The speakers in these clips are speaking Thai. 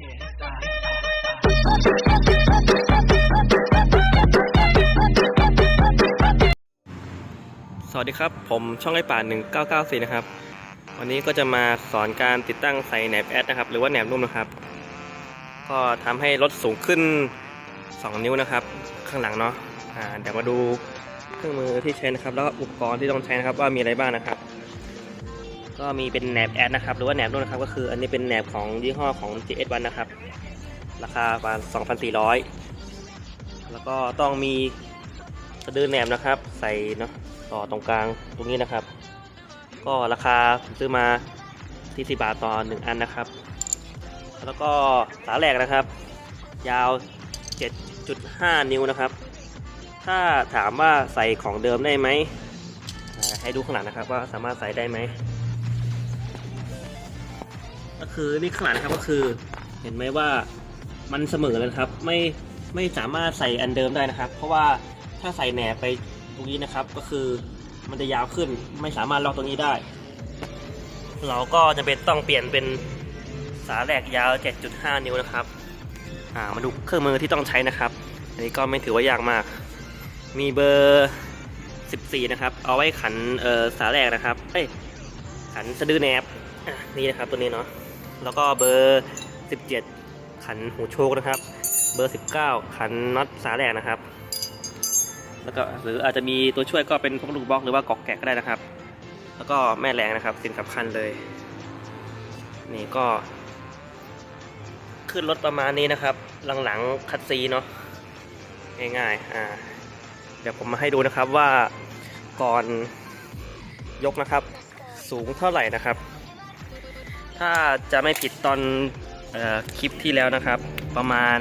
สวัสดีครับ ผมช่องไอป่า1994 นะครับ วันนี้ก็จะมาสอนการติดตั้งใส่แหนบแอดนะครับ หรือว่าแหนบนุ่มนะครับ ก็ทำให้รถสูงขึ้น 2 นิ้วนะครับ ข้างหลังเนาะอ่าเดี๋ยวมาดูเครื่องมือที่ใช้นะครับ แล้วก็อุปกรณ์ที่ต้องใช้นะครับว่ามีอะไรบ้างนะครับ ก็มีเป็นแหนบแอดนะครับ หรือว่าแหนบนุ่มนะครับ ก็คืออันนี้เป็นแหนบของยี่ห้อของ GS1 นะครับ ราคาประมาณ 2,400 แล้วก็ต้องมีสะดือแหนบนะครับ ใส่เนาะต่อตรงกลางตรงนี้นะครับ ก็ราคาผมซื้อมา40บาทต่อ 1 อันนะครับ แล้วก็สาแหลกนะครับ ยาว 7.5 นิ้วนะครับ ถ้าถามว่าใส่ของเดิมได้ไหมให้ดูข้างหลังนะครับว่าสามารถใส่ได้ไหม ก็คือนี่ข้างหลังนะครับก็คือ เห็นไหมว่ามันเสมอเลยครับ ไม่ไม่สามารถใส่อันเดิมได้นะครับ เพราะว่าถ้าใส่แหนบไปตรงนี้นะครับ ก็คือมันจะยาวขึ้นไม่สามารถล็อกตรงนี้ได้ เราก็จะเป็นต้องเปลี่ยนเป็นสาแหลกยาว 7.5 นิ้วนะครับอ่ามาดูเครื่องมือที่ต้องใช้นะครับ อันนี้ก็ไม่ถือว่ายากมาก มีเบอร์ 14 นะครับ เอาไว้ขันเอ่อสาแหลกนะครับเอ้ยขันสะดือแหนบอ่นี่นะครับตัวนี้เนาะ แล้วก็เบอร์ 17 ขันหูโชคนะครับ เบอร์ 19 ขันน็อตสาแหลกนะครับ แล้วก็หรืออาจจะมีตัวช่วยก็เป็นพวกลูกบล็อกหรือว่ากอกแกะก็ได้นะครับ แล้วก็แม่แรงนะครับสิ่งสำคัญเลย นี่ก็ ขึ้นรถประมาณนี้นะครับ หลังๆคัดซีเนาะง่ายๆอ่าเดี๋ยวผมมาให้ดูนะครับว่าก่อนยกนะครับ สูงเท่าไหร่นะครับ ถ้าจะไม่ผิดตอนออคลิปที่แล้วนะครับ ประมาณ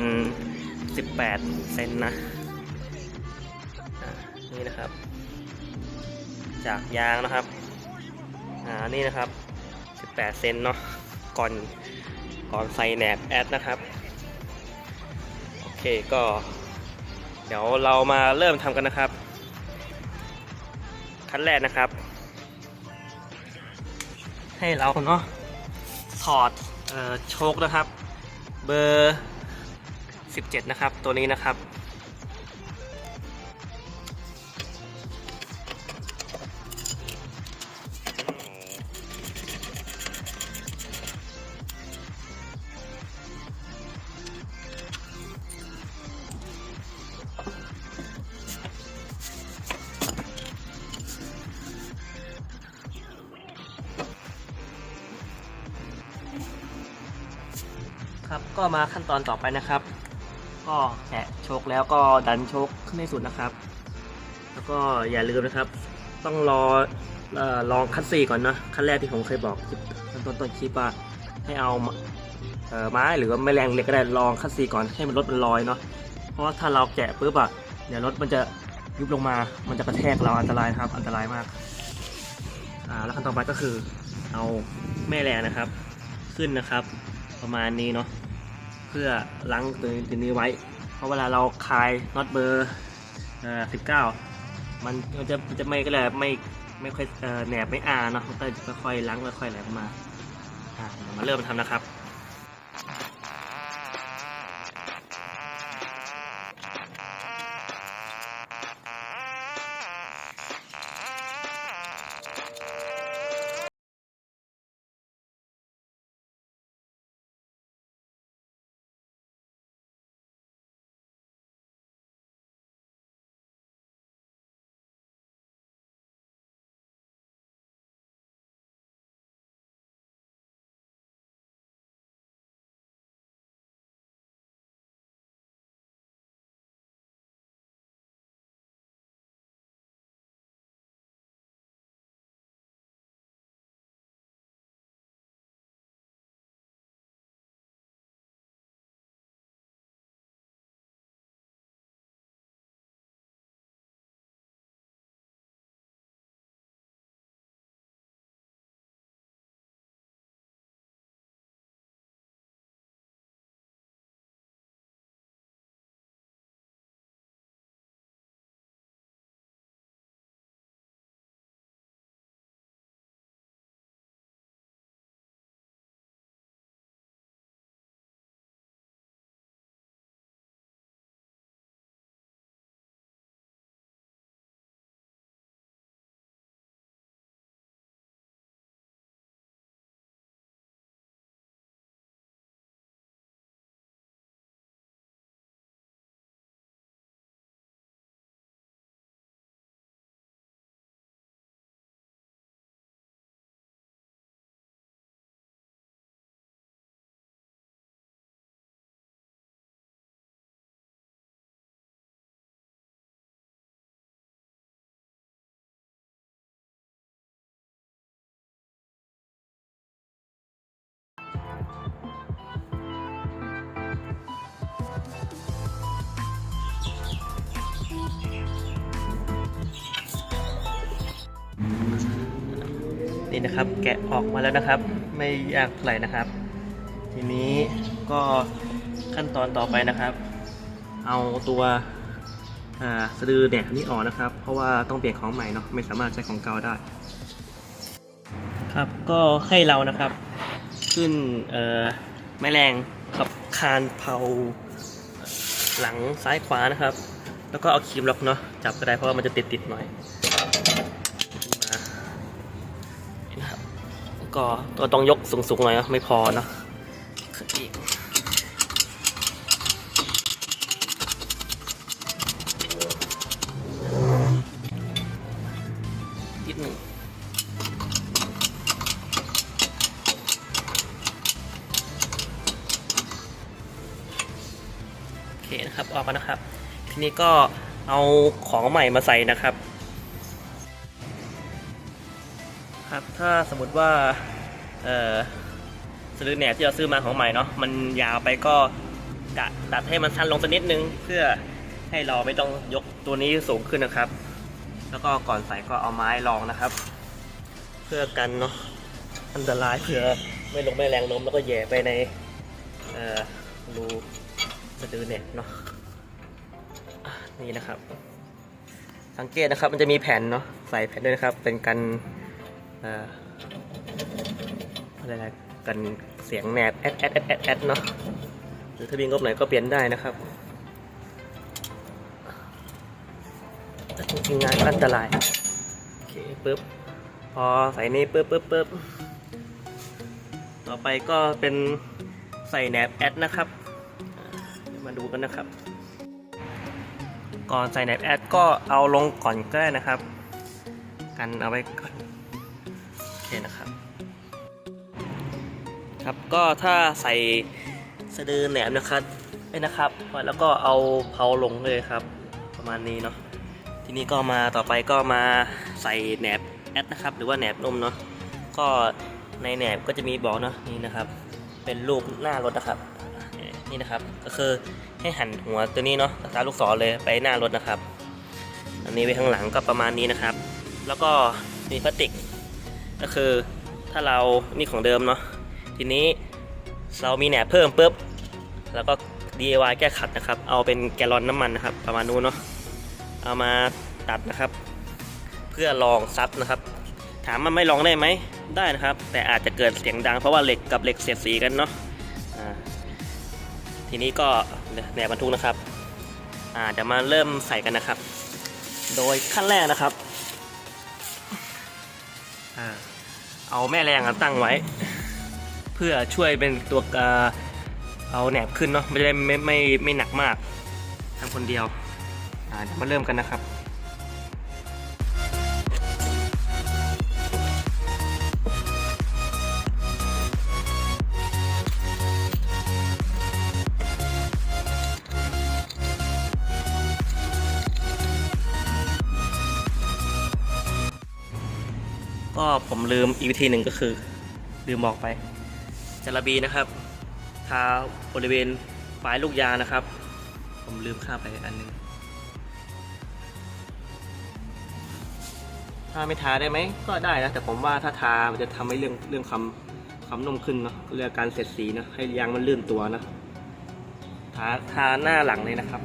18 เซนนะนี่นะครับ จากยางนะครับอ่านี่นะครับ 18 เซนเนาะก่อนก่อนใส่แหนบแอดนะครับโอเคก็ เดี๋ยวเรามาเริ่มทำกันนะครับขั้นแรกนะครับ ให้เราเนาะ ถอดออโชคนะครับ เบอร์ 17 นะครับ ตัวนี้นะครับ ครับก็มาขั้นตอนต่อไปนะครับ ก็แกะโชคแล้วก็ดันโชคขึ้นให้สุดนะครับ แล้วก็อย่าลืมนะครับ ต้องรอเออลองคัดซีก่อนนะขั้นแรกที่ผมเคยบอกคลิปต้นต้นต้นคลิปว่าให้เอาไม้หรือว่แมลงเล็กก็ได้ลองคัดซีก่อนให้มันรถมันลอยเนาะเพราะว่าถ้าเราแกะปุ๊บอะเดี๋ยวรถมันจะยุบลงมา มันจะกระแทกเราอันตรายครับ อันตรายมากอ่าแล้วขั้นต่อไปก็คือเอาแม่แรงนะครับ ขึ้นนะครับ ประมาณนี้เนาะ เพื่อล้างตัวนี้ไว้ เพราะเวลาเราคลายน็อตเบอร์สิบเก้ามันมันจะจะไม่ก็เลยไม่ไม่ค่อยแหนบไม่อาเนาะมันก็ค่อยล้างค่อยๆไหลออกมาอ่ามาเริ่มทำนะครับ นี่นะครับ แกะออกมาแล้วนะครับ ไม่ยากเท่าไหร่นะครับ ทีนี้ก็ขั้นตอนต่อไปนะครับ เอาตัวสะดือเนี่ยนี่ออกนะครับ เพราะว่าต้องเปลี่ยนของใหม่เนาะไม่สามารถใช้ของเก่าได้ ครับก็ให้เรานะครับ ขึ้นแม่แรงขับคานเผาหลังซ้ายขวานะครับ แล้วก็เอาครีมล็อกเนาะจับก็ได้เพราะว่ามันจะติดติดๆหน่อย ก็ตัวต้องยกสูงๆหน่อยนะไม่พอนะขึ้นอีกนิดหนึ่งโอเคนะครับออกมานะครับ ทีนี้ก็เอาของใหม่มาใส่นะครับ ครับ ถ้าสมมติว่าเออสลือแหนบที่เราซื้อมาของใหม่เนาะมันยาวไปก็กะตัดให้มันสั้นลงสักนิดนึง เพื่อให้เราไม่ต้องยกตัวนี้สูงขึ้นนะครับ แล้วก็ก่อนใส่ก็เอาไม้รองนะครับ เพื่อกันเนาะอันตรายเผื่อไม่ลงไม่แรงล้มแล้วก็แย่ไปในเออรูสะดือเนี่ยเนาะนี่นะครับ สังเกตนะครับมันจะมีแผ่นเนาะใส่แผ่นด้วยนะครับ เป็นกัน อะไรนะกันเสียงแหนบแอดแอดแอดแอดแอดเนาะหรือถ้ามีงบไหนก็เปลี่ยนได้นะครับแต่จริงๆงานอันตรายโอเคปึ๊บพอใส่นี่ปึ๊บปึ๊บปึ๊บต่อไปก็เป็นใส่แหนบแอดนะครับมาดูกันนะครับ ก่อนใส่แนบแอดก็เอาลงก่อนก็ได้นะครับ กันเอาไว้ นโอเคนะครับ ครับก็ถ้าใส่สะดือแหนบนะครับเอ้นะครับแล้วก็เอาเผาลงเลยครับ ประมาณนี้เนาะทีนี้ก็มาต่อไปก็มาใส่แหนบแอดนะครับ หรือว่าแหนบนมเนาะก็ในแหนบก็จะมีบอกเนาะนี่นะครับ เป็นรูปหน้ารถนะครับนี่นะครับก็คือให้หันหัวตัวนี้เนาะตามลูกศรเลยไปหน้ารถนะครับ อันนี้ไว้ข้างหลังก็ประมาณนี้นะครับ แล้วก็มีพลาสติก ก็คือถ้าเรานี่ของเดิมเนาะทีนี้เรามีแหนบเพิ่มปุ๊บแล้วก็ DIY แก้ขัดนะครับ เอาเป็นแกลลอนน้ำมันนะครับ ประมาณนู้นเนาะเอามาตัดนะครับ เพื่อลองซับนะครับ ถามมันไม่ลองได้ไหมได้นะครับ แต่อาจจะเกิดเสียงดังเพราะว่าเหล็กกับเหล็กเสียดสีกันเนาะทีนี้ก็แหนบบรรทุกนะครับอาเดี๋ยวมาเริ่มใส่กันนะครับ โดยขั้นแรกนะครับอ่า เอาแม่แรงตั้งไว้ เพื่อช่วยเป็นตัวเอาแหนบขึ้นเนาะไม่ได้ไม่ไม่ไม่หนักมากทำคนเดียวเดี๋ยวมาเริ่มกันนะครับ ก็ผมลืมอีกวิธีหนึ่งก็คือ ลืมบอกไปจาระบีนะครับทาบริเวณปลายลูกยานะครับ ผมลืมข้ามไปอันหนึงถ้าไม่ทาได้ไหมก็ได้นะแต่ผมว่าถ้าทามันจะทำให้เรื่องเรื่องคำคำนุ่มขึ้นเนาะเรื่องการเสร็จสีนะให้ยางมันลื่นตัวนะทาทาหน้าหลังเลยนะครับ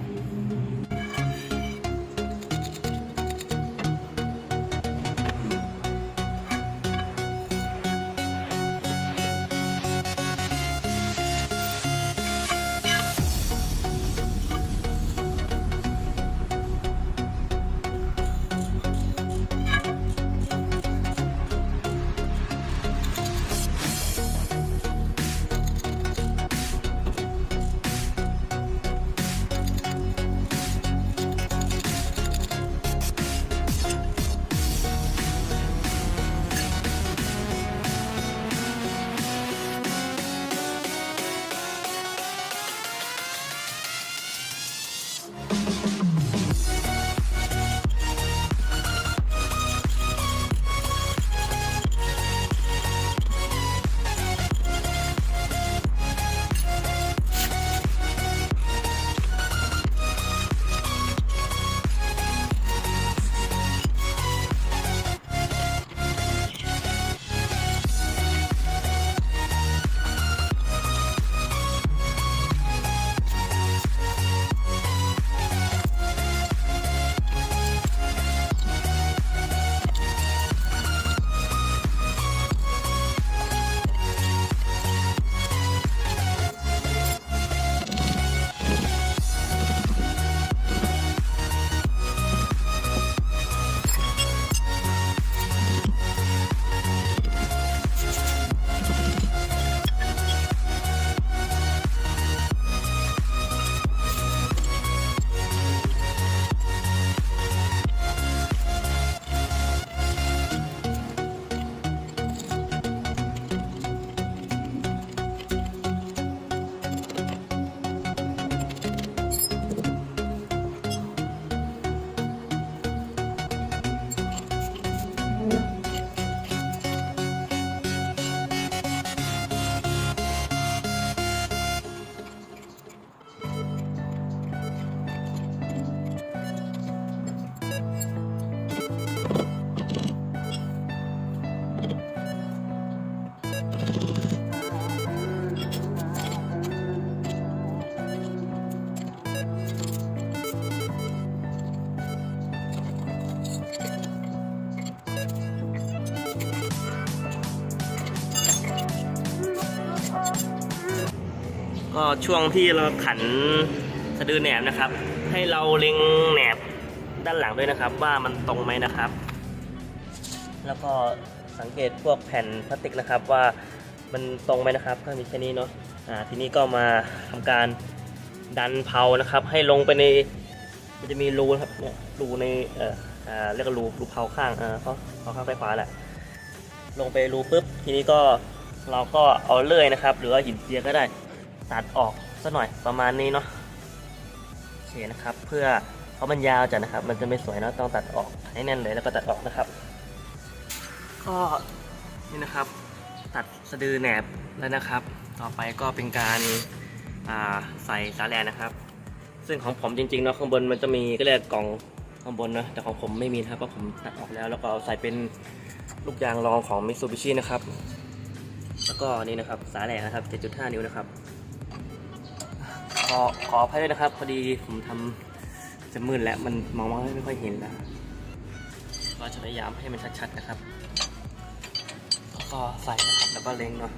ก็ช่วงที่เราขันสะดือแหนบนะครับ ให้เราเล็งแหนบด้านหลังด้วยนะครับ ว่ามันตรงไหมนะครับ แล้วก็สังเกตพวกแผ่นพลาสติกนะครับว่ามันตรงไหมนะครับก็มีแค่นี้เนาะอ่าทีนี้ก็มาทำการดันเพานะครับ ให้ลงไปในมันจะมีรูนะครับเนี่ยรูในเอ่ออ่าเรียกว่ารูรูเพาข้างอ่าเพาเพาข้างซ้ายขวาแหละลงไปรูปุ๊บทีนี้ก็เราก็เอาเลื่อยนะครับ หรือว่าหินเจียก็ได้ ตัดออกสักหน่อยประมาณนี้เนาะโอเคนะครับ เพื่อเพราะมันยาวจัดนะครับ มันจะไม่สวยเนาะต้องตัดออกให้แน่นเลยแล้วก็ตัดออกนะครับ ก็นี่นะครับ ตัดสะดือแหนบแล้วนะครับ ต่อไปก็เป็นการาใส่สาแลนะครับ ซึ่งของผมจริงๆเนาะข้างบนมันจะมีก็เรียกกล่องข้างบนนะแต่ของผมไม่มีนะครับเพราะผมตัดออกแล้ว แล้วก็เอาใส่เป็นลูกยางรองของ Mitsubishi นะครับ แล้วก็นี่นะครับสาแหลนะครับ 7.5 นิ้วนะครับ อขออภัยด้วยนะครับ พอดีผมทำจะมืดแล้วมันมองไม่ค่อยเห็นแล้วก็จะพยายามให้มันชัดๆนะครับแล้วก็ใส่นะครับแล้วก็เล็งเนาะ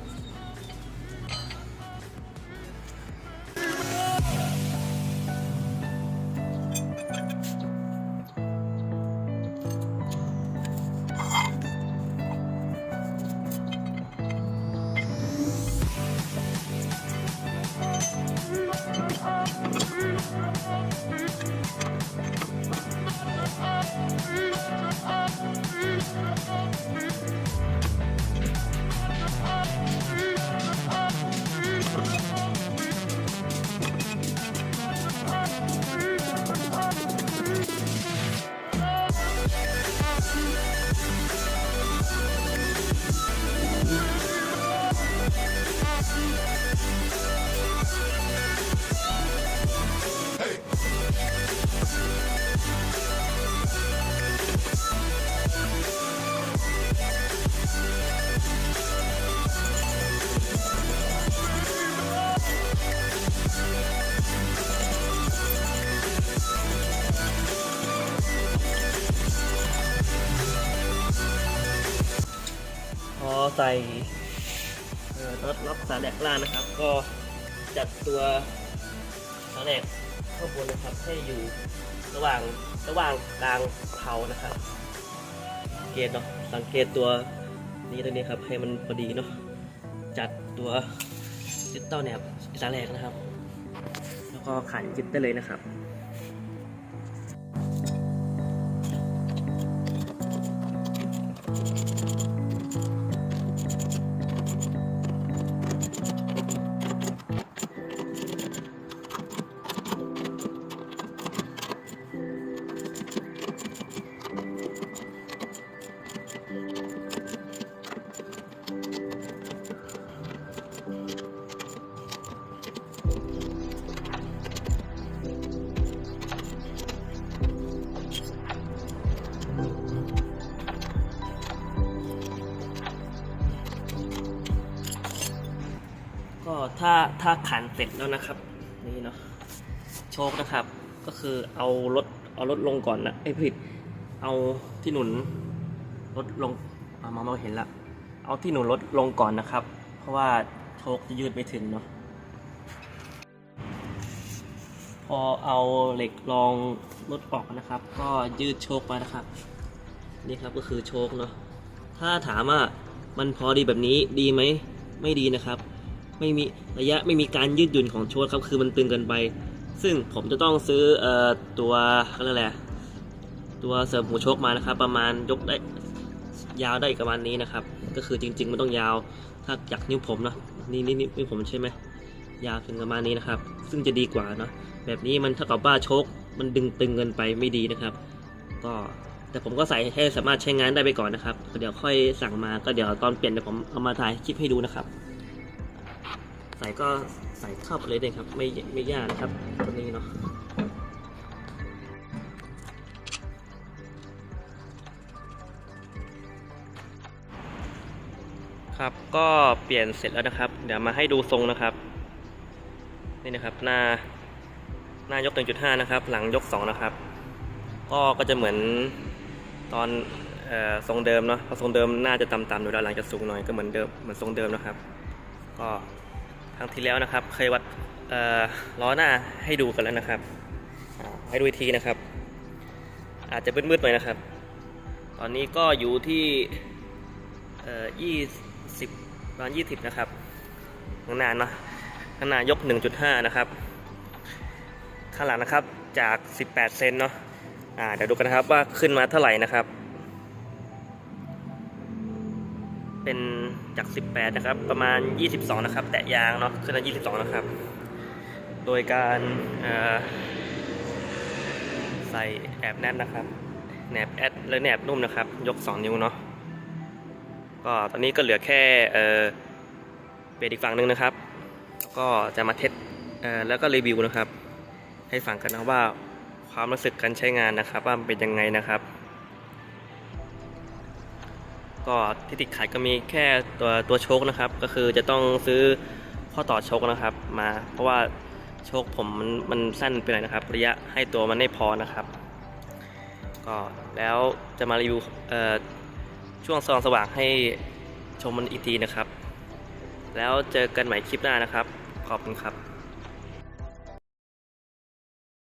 ส่น็อตล็อกสาแหลกล่างนะครับ ก็จัดตัวสาแหลกข้างบนนะครับให้อยู่ระหว่างระหว่างกลางเผานะครับเกตเนาะสังเกตตัวนี้ตัวนี้ครับให้มันพอดีเนาะจัดตัวยึดเต้าแหนบสาแหลกนะครับ แล้วก็ขันยึดได้เลยนะครับ ถ้าถ้าขันเสร็จแล้วนะครับ นี่เนาะโชคนะครับ ก็คือเอารถเอารถลงก่อนนะไอ้ผิดเอาที่หนุนรถลงเอามองไม่เห็นละเอาที่หนุนรถลงก่อนนะครับ เพราะว่าโชคจะยืดไม่ถึงเนาะพอเอาเหล็กรองรถออกนะครับ ก็ยืดโชคมานะครับ นี่ครับก็คือโชคเนาะถ้าถามว่ามันพอดีแบบนี้ดีไหมไม่ดีนะครับ ไม่มีระยะไม่มีการยืดหยุ่นของโชคครับคือมันตึงเกินไป ซึ่งผมจะต้องซื้อเอ่อตัวอะไรอะตัวเสริมหูโชคมานะครับ ประมาณยกได้ยาวได้อีกประมาณนี้นะครับ ก็คือจริง ๆ มันต้องยาวถ้าจากนิ้วผมเนาะนี่นี่นิ้วผมใช่ไหมยาวถึงประมาณนี้นะครับ ซึ่งจะดีกว่าเนาะแบบนี้มันเท่ากับว่าโชคมันดึงตึงเกินไปไม่ดีนะครับ ก็แต่ผมก็ใส่ให้สามารถใช้งานได้ไปก่อนนะครับ เดี๋ยวค่อยสั่งมาก็เดี๋ยวตอนเปลี่ยนเดี๋ยวผมเอามาถ่ายคลิปให้ดูนะครับ ใส่ก็ใส่เข้าไปเลยได้ครับ ไม่ไม่ยากนะครับตัวนี้เนาะครับก็เปลี่ยนเสร็จแล้วนะครับ เดี๋ยวมาให้ดูทรงนะครับ นี่นะครับหน้าหน้ายก 1.5 นะครับ หลังยก 2 นะครับ ก็ก็จะเหมือนตอนออทรงเดิมเนาะเพราะทรงเดิมน่าจะต่ำๆอยู่แล้วหลังจะสูงหน่อยก็เหมือนเดิมเหมือนทรงเดิมนะครับ ก็ ครั้งที่แล้วนะครับ เคยวัดล้อหน้าให้ดูกันแล้วนะครับ ให้ดูอีกทีนะครับ อาจจะมืดๆหน่อยนะครับ ตอนนี้ก็อยู่ที่เอ่อยี่สิบประมาณยี่สิบนะครับข้างหน้าเนาะข้างหน้ายก 1.5 นะครับ ข้างหลังนะครับจาก 18 เซนเนาะอ่าเดี๋ยวดูกันนะครับว่าขึ้นมาเท่าไหร่นะครับ เป็น จาก 18 นะครับ ประมาณ 22 นะครับ แตะยางเนาะขึ้นมา22 นะครับ โดยการใส่แอบแน่นนะครับแนบแอดและแนบนุ่มนะครับ ยก 2 นิ้วเนาะก็ตอนนี้ก็เหลือแค่เออเปลี่ยนอีกฝั่งหนึ่งนะครับแล้วก็จะมาเทสเออแล้วก็รีวิวนะครับ ให้ฟังกันนะว่าความรู้สึกการใช้งานนะครับ ว่ามันเป็นยังไงนะครับ ก็ที่ติดขัดก็มีแค่ตัวตัวโชคนะครับ ก็คือจะต้องซื้อข้อต่อโชคนะครับ มาเพราะว่าโชคผมมันมันสั้นไปหน่อยนะครับ ระยะให้ตัวมันไม่พอนะครับก็แล้วจะมารีวิวเอ่อช่วงสว่างสว่างให้ชมมันอีกทีนะครับ แล้วเจอกันใหม่คลิปหน้านะครับ ขอบคุณครับ